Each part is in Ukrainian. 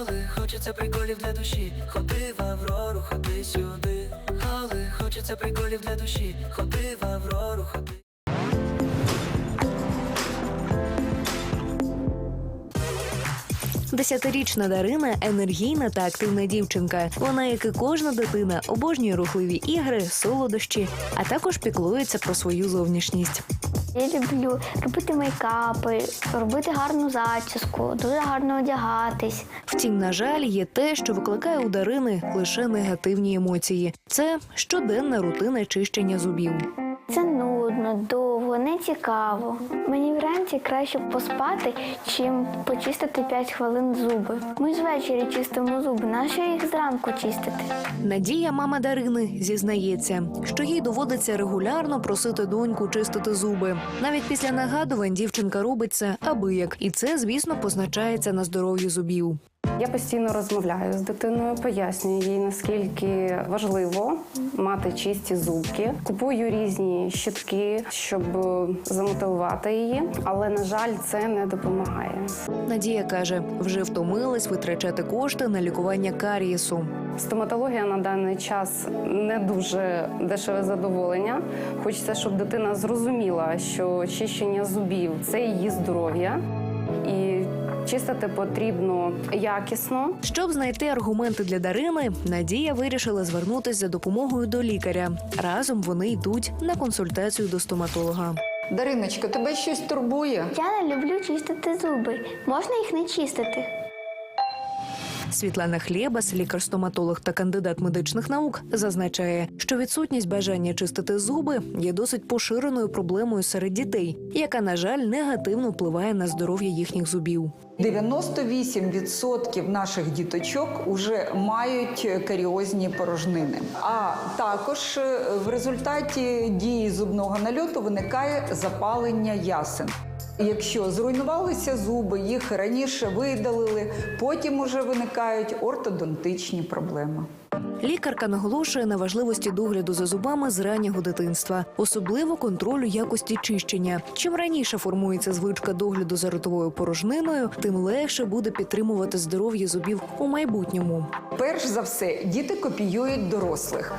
Але хочеться приколів для душі. Ходи в Аврору, ходи сюди. Але хочеться приколів для душі. Ходи в Аврору, ходи. Десятирічна Дарина енергійна та активна дівчинка. Вона, як і кожна дитина, обожнює рухливі ігри, солодощі, а також піклується про свою зовнішність. Я люблю робити мейкапи, робити гарну зачіску, дуже гарно одягатись. Втім, на жаль, є те, що викликає у Дарини лише негативні емоції. Це щоденна рутина чищення зубів. Це нудно, довго, не цікаво. Мені вранці краще поспати, чим почистити 5 хвилин зуби. Ми ж ввечері чистимо зуби, нащо їх зранку чистити? Надія, мама Дарини, зізнається, що їй доводиться регулярно просити доньку чистити зуби. Навіть після нагадувань дівчинка робить це аби як, і це, звісно, позначається на здоров'ї зубів. Я постійно розмовляю з дитиною, пояснюю їй наскільки важливо мати чисті зубки. Купую різні щітки, щоб е, замотивувати її, але на жаль, це не допомагає. Надія каже, вже втомилась витрачати кошти на лікування карієсу. Стоматологія на даний час не дуже дешеве задоволення. Хочеться, щоб дитина зрозуміла, що чищення зубів це її здоров'я, і чистити потрібно якісно. Щоб знайти аргументи для Дарини, Надія вирішила звернутися за допомогою до лікаря. Разом вони йдуть на консультацію до стоматолога. Дариночка, тебе щось турбує? Я не люблю чистити зуби. Можна їх не чистити? Світлана Хлєбас, лікар-стоматолог та кандидат медичних наук, зазначає, що відсутність бажання чистити зуби є досить поширеною проблемою серед дітей, яка, на жаль, негативно впливає на здоров'я їхніх зубів. 98% наших діточок вже мають каріозні порожнини. А також е, в результаті дії зубного нальоту виникає запалення ясен. Якщо зруйнувалися зуби, їх раніше видалили, потім уже виникають ортодонтичні проблеми. Лікарка наголошує на важливості догляду за зубами з раннього дитинства, особливо контролю якості чищення. Чим раніше формується звичка догляду за ротовою порожниною, тим легше буде підтримувати здоров'я зубів у майбутньому. Перш за все, діти копіюють дорослих.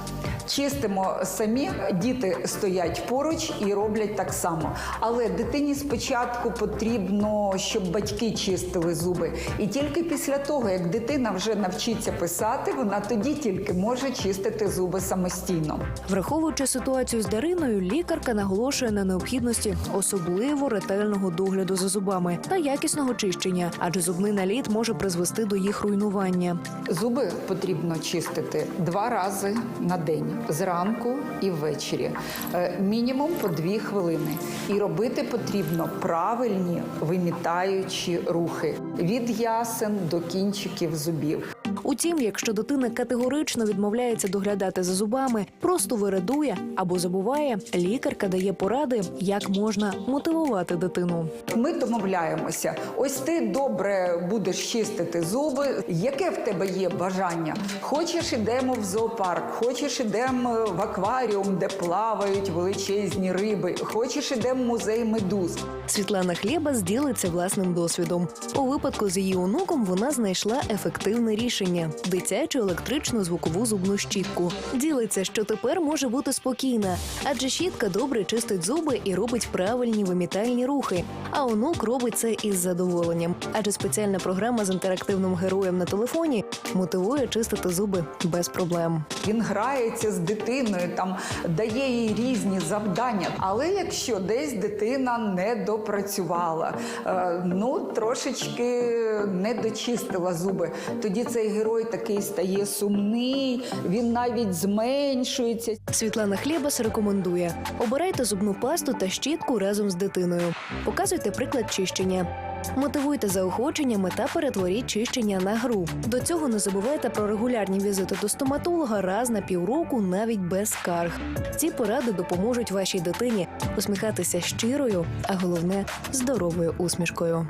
Чистимо самі, діти стоять поруч і роблять так само. Але дитині спочатку потрібно, щоб батьки чистили зуби. І тільки після того, як дитина вже навчиться писати, вона тоді тільки може чистити зуби самостійно. Враховуючи ситуацію з Дариною, лікарка наголошує на необхідності особливо ретельного догляду за зубами та якісного чищення, адже зубний наліт може призвести до їх руйнування. Зуби потрібно чистити два рази на день зранку і ввечері, Е, мінімум по дві хвилини. І робити потрібно правильні вимітаючі рухи від ясен до кінчиків зубів. Утім, якщо дитина категорично відмовляється доглядати за зубами, просто вирадує або забуває, лікарка дає поради, як можна мотивувати дитину. Ми домовляємося. Ось ти добре будеш чистити зуби. Яке в тебе є бажання? Хочеш, ідемо в зоопарк, хочеш, ідемо в акваріум, де плавають величезні риби. Хочеш, ідемо в музей медуз. Світлана Хлєба зділиться власним досвідом. У випадку з її онуком вона знайшла ефективне рішення дитячу електричну звукову зубну щітку. Ділиться, що тепер може бути спокійна, адже щітка добре чистить зуби і робить правильні вимітальні рухи. А онук робить це із задоволенням, адже спеціальна програма з інтерактивним героєм на телефоні мотивує чистити зуби без проблем. Він грається з дитиною, там дає їй різні завдання. Але якщо десь дитина не допрацювала, е, ну трошечки не дочистила зуби, тоді цей герой такий стає сумний, він навіть зменшується. Світлана Хлєбас рекомендує: обирайте зубну пасту та щітку разом з дитиною. Показуйте приклад чищення. Мотивуйте заохоченнями та перетворіть чищення на гру. До цього не забувайте про регулярні візити до стоматолога раз на півроку, навіть без скарг. Ці поради допоможуть вашій дитині усміхатися щирою, а головне здоровою усмішкою.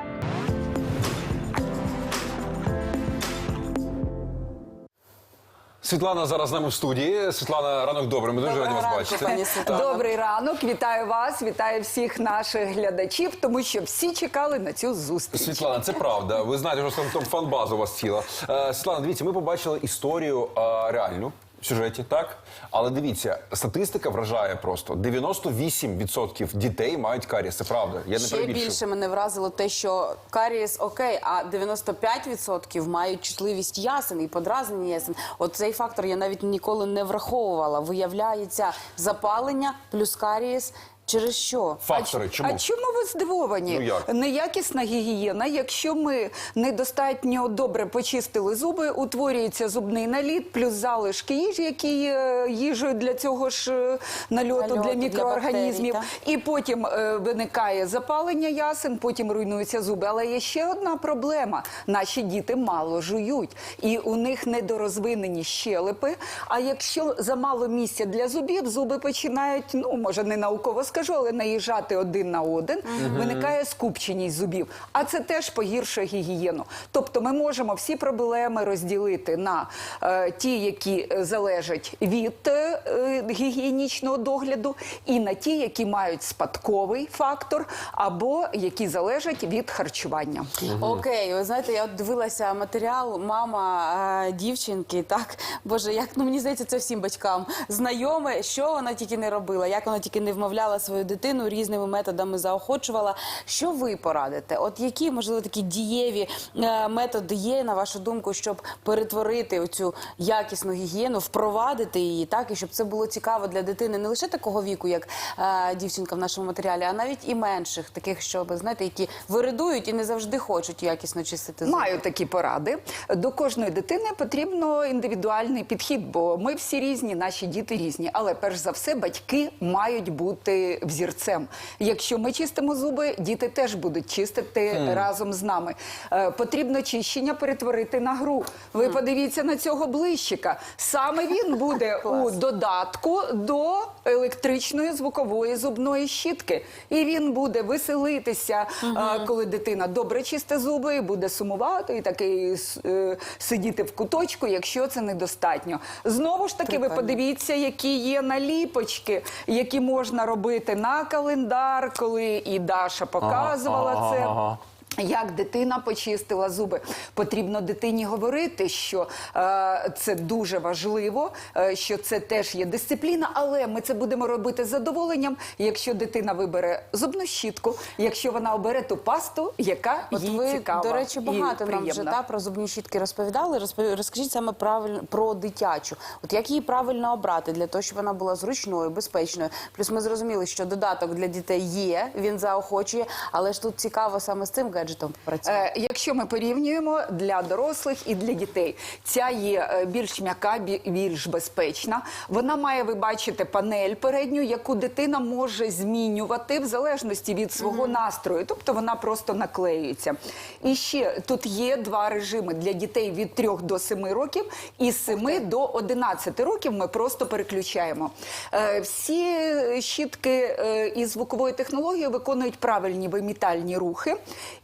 Світлана зараз з нами в студії. Світлана, ранок добрий. Ми дуже раді вас бачити. Добрий ранок, вітаю вас, вітаю всіх наших глядачів, тому що всі чекали на цю зустріч. Світлана, це правда. Ви знаєте, що там фан-база у вас ціла. Е, Світлана, дивіться, ми побачили історію е, реальну. В сюжеті, так? Але дивіться, статистика вражає просто. 98% дітей мають каріс. Це правда. Я не Ще перебільшую. більше мене вразило те, що карієс окей, а 95% мають чутливість ясен і подразнення ясен. От цей фактор я навіть ніколи не враховувала. Виявляється запалення плюс карієс через що? Фактори, чому? А чому ви здивовані? Ну, як? Неякісна гігієна. Якщо ми недостатньо добре почистили зуби, утворюється зубний наліт, плюс залишки їжі, які є їжею для цього ж е, нальоту, Нальоту, для для мікроорганізмів. бактерій, І потім е, виникає запалення ясен, потім руйнуються зуби. Але є ще одна проблема: наші діти мало жують, і у них недорозвинені щелепи. А якщо замало місця для зубів, зуби починають, ну може не науково скажу, але наїжджати один на один. Виникає скупченість зубів. А це теж погіршує гігієну. Тобто ми можемо всі проблеми розділити на е, ті, які е, залежать від е, е, гігієнічного догляду, і на ті, які мають спадковий фактор, або які залежать від харчування. Окей, ви знаєте, я от дивилася матеріал, мама е, дівчинки, так боже, як ну мені здається, це всім батькам знайоме, що вона тільки не робила, як вона тільки не вмовляла свою дитину різними методами заохочувала. Що ви порадите? От які можливо такі дієві е, методи є на вашу думку, щоб перетворити оцю якісну гігієну, впровадити її, так і щоб це було цікаво для дитини не лише такого віку, як е, дівчинка в нашому матеріалі, а навіть і менших, таких, щоб знаєте, які виридують і не завжди хочуть якісно чистити зуби. Маю такі поради. До кожної дитини потрібно індивідуальний підхід, бо ми всі різні, наші діти різні. Але перш за все, батьки мають бути взірцем. Якщо ми чистимо зуби, діти теж будуть чистити разом з нами. Е, потрібно чищення перетворити на гру. Ви подивіться на цього блищика. Саме він буде у додатку до електричної звукової зубної щітки. І він буде веселитися, е, коли дитина добре чисте зуби, буде сумувати і такий е, сидіти в куточку, якщо це недостатньо. Знову ж таки, ви подивіться, які є наліпочки, які можна робити на календар, коли і Даша показувала ага, це. ага. Як дитина почистила зуби, потрібно дитині говорити, що е, це дуже важливо, е, що це теж є дисципліна, але ми це будемо робити з задоволенням, якщо дитина вибере зубну щітку, якщо вона обере ту пасту, яка От їй ви, цікава до речі, багато нам вже та, про зубні щітки розповідали. Розпов- Розкажіть саме правильно про дитячу. От як її правильно обрати для того, щоб вона була зручною, безпечною. Плюс ми зрозуміли, що додаток для дітей є, він заохочує, але ж тут цікаво саме з цим гаджетом. Е, якщо ми порівнюємо для дорослих і для дітей, ця є е, більш м'яка, більш безпечна. Вона має, ви бачите, панель передню, яку дитина може змінювати в залежності від свого настрою. Тобто вона просто наклеюється. І ще тут є два режими для дітей від 3 до 7 років, і з 7 до 11 років ми просто переключаємо. Е, Всі щітки із звуковою технологією виконують правильні вимітальні рухи.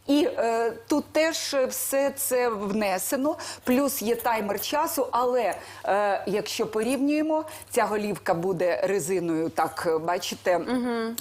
І е, тут теж все це внесено, плюс є таймер часу. Але е, якщо порівнюємо, ця голівка буде резиною, так е, бачите,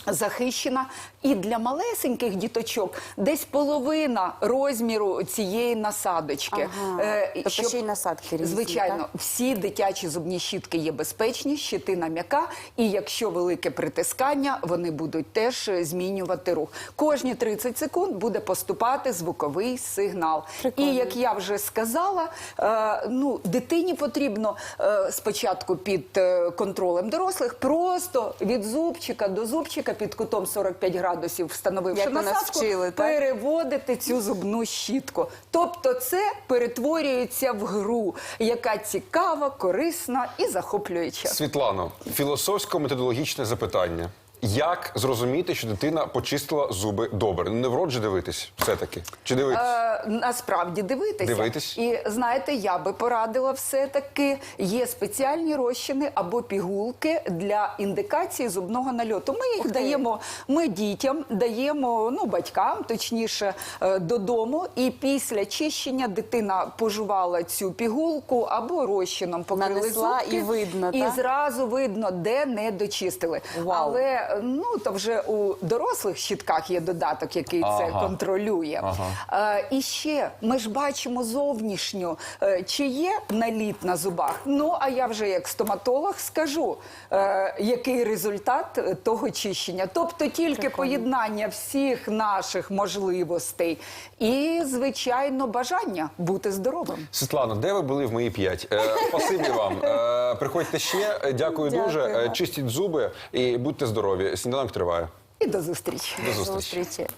захищена. І для малесеньких діточок десь половина розміру цієї насадочки. Ага. Е, Тобто ще й насадки різні, Звичайно, так? всі дитячі зубні щітки є безпечні, щитина м'яка, і якщо велике притискання, вони будуть теж е, змінювати рух. Кожні 30 секунд буде поступати звуковий сигнал. Прикольно. І як я вже сказала, е, ну дитині потрібно е, спочатку під е, контролем дорослих, просто від зубчика до зубчика під кутом 45 градусів, встановивши Як ви нас насадку, вчили, так? переводити цю зубну щітку. Тобто це перетворюється в гру, яка цікава, корисна і захоплююча. Світлано, філософсько-методологічне запитання. Як зрозуміти, що дитина почистила зуби добре? Ну, Не в рот же дивитись, все-таки. Чи дивитись? Е, насправді дивитися. Дивитись. І знаєте, я би порадила все-таки. Є спеціальні розчини або пігулки для індикації зубного нальоту. Ми їх даємо, ми дітям даємо, ну батькам, точніше, е, додому. І після чищення дитина пожувала цю пігулку або розчином покрили зубки, і видно, і так? зразу видно, де не дочистили. Вау. Але е, ну то вже у дорослих щітках є додаток, який це Ага. контролює. Ага. Е, і ще ми ж бачимо зовнішню, е, чи є наліт на зубах. Ну а я вже як стоматолог скажу, е, який результат е, того чищення. Тобто тільки поєднання всіх наших можливостей і, звичайно, бажання бути здоровим. Світлана, де ви були в мої п'ять? Е, спасибі вам. Е, приходьте ще. Е, Дякую, Дякую дуже. Е, вам. Чистіть зуби і будьте здорові. Сніданок триває. І до зустрічі. До зустрічі. Зустрічі.